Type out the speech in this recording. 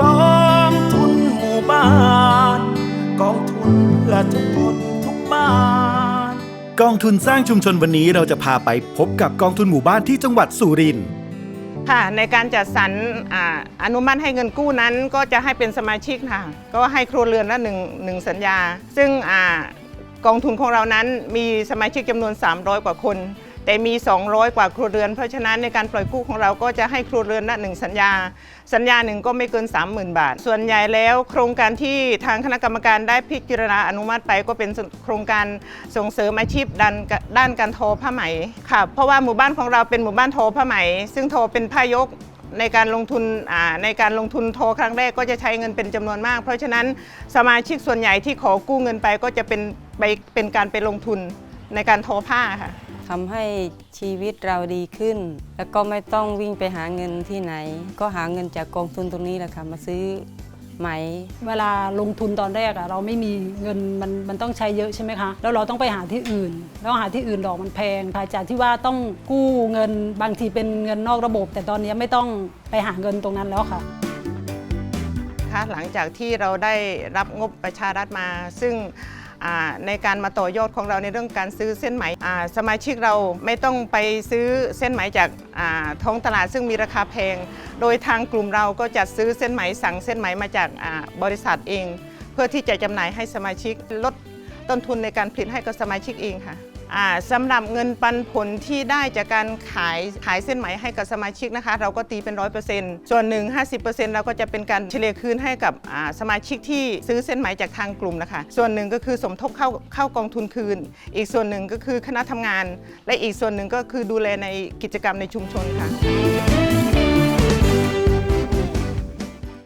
กองทุนหมู่บ้าน กองทุนเพื่อทุกคนทุกบ้าน กองทุนสร้างชุมชนวันนี้เราจะพาไปพบกับกองทุนหมู่บ้านที่จังหวัดสุรินทร์ค่ะในการจัดสรรอ่าอนุมัติให้เงินกู้นั้นก็จะให้เป็นสมาชิกค่ะ ก็ให้ครัวเรือนละหนึ่งหนึ่งสัญญา ซึ่งอากองทุนของเรานั้นมีสมาชิกจำนวน 300 กว่าคน แต่มี 200 กว่าครัวเรือน เพราะฉะนั้นในการปล่อยกู้ของเราก็จะให้ครัวเรือนละหนึ่งสัญญา สัญญาหนึ่งก็ไม่เกิน 30,000 บาท ส่วนใหญ่แล้วโครงการที่ทางคณะกรรมการได้พิจารณาอนุมัติไปก็เป็นโครงการส่งเสริมอาชีพด้านด้านการทอผ้าไหมค่ะเพราะว่าหมู่บ้านของเราเป็นหมู่บ้านทอผ้าไหม ซึ่งทอเป็นผ้ายกในการลงทุนในการลงทุนโทรครั้งแรกก็จะใช้เงินเป็นจำนวนมาก เพราะฉะนั้นสมาชิกส่วนใหญ่ที่ขอกู้เงินไปก็จะเป็นไปเป็นการไปลงทุน ในการทอผ้าค่ะทำให้ชีวิตเราดีขึ้น แล้วก็ไม่ต้องวิ่งไปหาเงินที่ไหน ก็หาเงินจากกองทุนตรงนี้แหละค่ะมาซื้อไหม เวลาลงทุนตอนแรกอะเราไม่มีเงินมันมันต้องใช้เยอะใช่ไหมคะ แล้วเราต้องไปหาที่อื่น แล้วหาที่อื่นดอกมันแพงค่ะจากที่ว่าต้องกู้เงินบางทีเป็นเงินนอกระบบ แต่ตอนนี้ไม่ต้องไปหาเงินตรงนั้นแล้วค่ะค่ะหลังจากที่เราได้รับงบประชารัฐมา ซึ่งอ่า ในการมาต่อยอดของเราในเรื่องการซื้อเส้นไหมสมาชิกเราไม่ต้องไปซื้อเส้นไหมจากท้องตลาดซึ่งมีราคาแพง โดยทางกลุ่มเราก็จัดซื้อเส้นไหมสั่งเส้นไหมมาจากบริษัทเอง เพื่อที่จะจำหน่ายให้สมาชิกลดต้นทุนในการผลิตให้กับสมาชิกเองค่ะ สำหรับเงินปันผลที่ได้จากการขายขายเส้นไหมให้กับสมาชิกนะคะ เราก็ตีเป็น 100%ส่วนหนึ่ง50%เราก็จะเป็นการเฉลี่ยคืนให้กับสมาชิกที่ซื้อเส้นไหมจากทางกลุ่มนะคะ ส่วนหนึ่งก็คือสมทบเข้าเข้ากองทุนคืน อีกส่วนหนึ่งก็คือคณะทำงาน และอีกส่วนหนึ่งก็คือดูแลในกิจกรรมในชุมชนค่ะ